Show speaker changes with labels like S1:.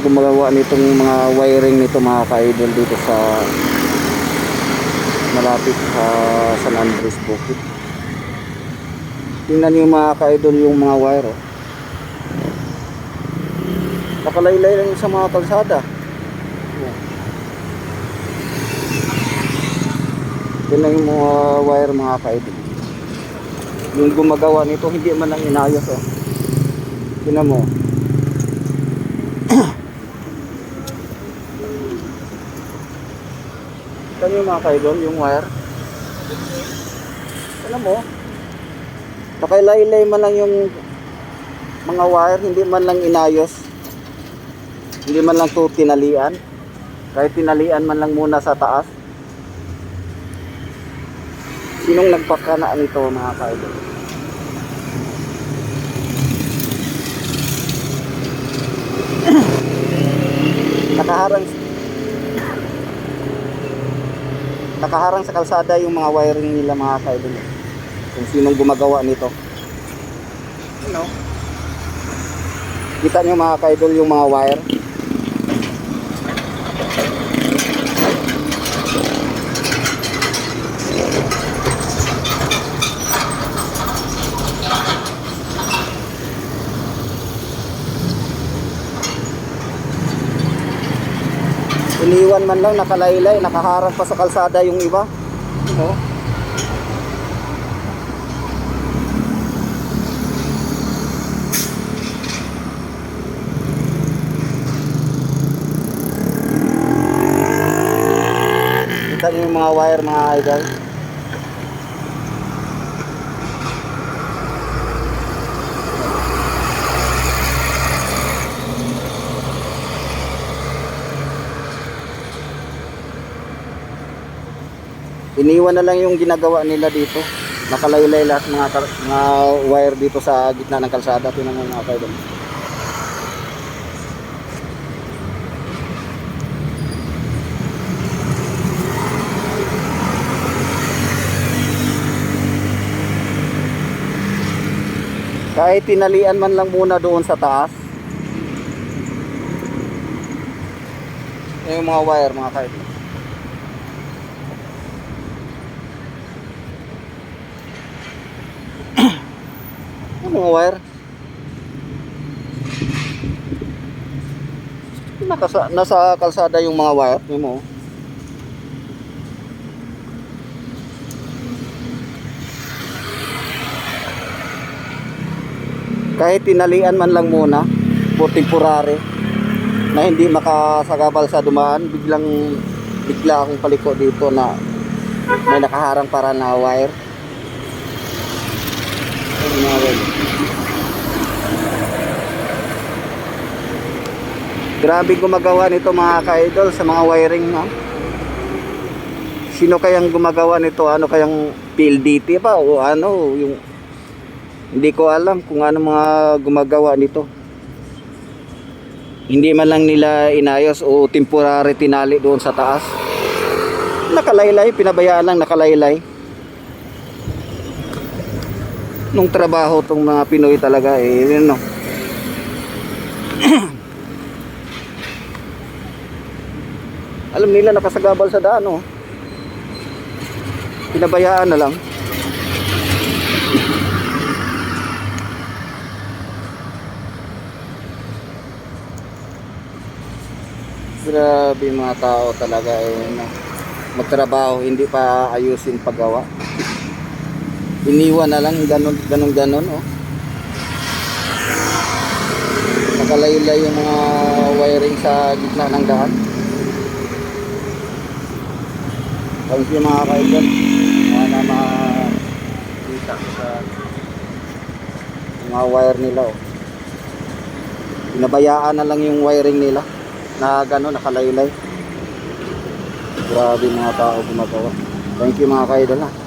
S1: gumagawa nitong mga wiring nito mga ka-idol dito sa malapit sa San Andres Bukid. Tingnan niyo mga ka-idol yung mga wire. Oh. Nakalaylay lang sa mga kalsada. Oh. Tingnan yung mga wire mga ka-idol. Yung gumagawa nito hindi man lang inayos oh. Tingnan mo. Ito yung mga kaidol, yung wire. Alam mo, nakailaylay man lang yung mga wire, hindi man lang inayos. Hindi man lang to tinalian. Kahit tinalian man lang muna sa taas. Sinong nagpakana nito mga kaidol? Nakaharang nakaharang sa kalsada yung mga wiring nila mga kaidol. Kung sinong gumagawa nito. Ano? Kita nyo mga kaidol yung mga wire. Iniwan man lang nakalaylay, nakaharang pa sa kalsada yung iba. Oh. Kita yung mga wire mga idol. Iniwan na lang yung ginagawa nila dito. Nakalaylay lahat mga, mga wire dito sa gitna ng kalsada. Tinan mo mga idol. Kahit tinalian man lang muna doon sa taas. Yung mga wire mga kaidol. Mga wire? Nakasa, nasa kalsada yung mga wire. Tingnan mo. Kahit tinalian man lang muna, for temporary, na hindi makasagabal sa dumaan, biglang bigla akong paliko dito na may nakaharang para na wire. Wire. Grabe gumagawa nito mga ka-idol sa mga wiring no? Sino kayang gumagawa nito? Ano kayang PLDT pa o ano yung hindi ko alam kung ano mga gumagawa nito. Hindi man lang nila inayos o temporary tinali doon sa taas. Nakalaylay, pinabayaan lang nakalaylay. Nung trabaho tong mga Pinoy talaga eh, yun no. Alam nila nakasagabal sa daan oh. Pinabayaan na lang. Grabe mga tao talaga eh, na magtrabaho, hindi pa ayusin paggawa. Iniwan na lang, ganun, ganun, ganun, oh. Nakalaylay yung mga wiring sa gitna ng daan. Thank you mga kaibigan. Sana makita ko sa mga wire nila, oh. Pinabayaan na lang yung wiring nila na gano'n, nakalaylay. Grabe mga tao gumagawa. Thank you mga kaidol ha.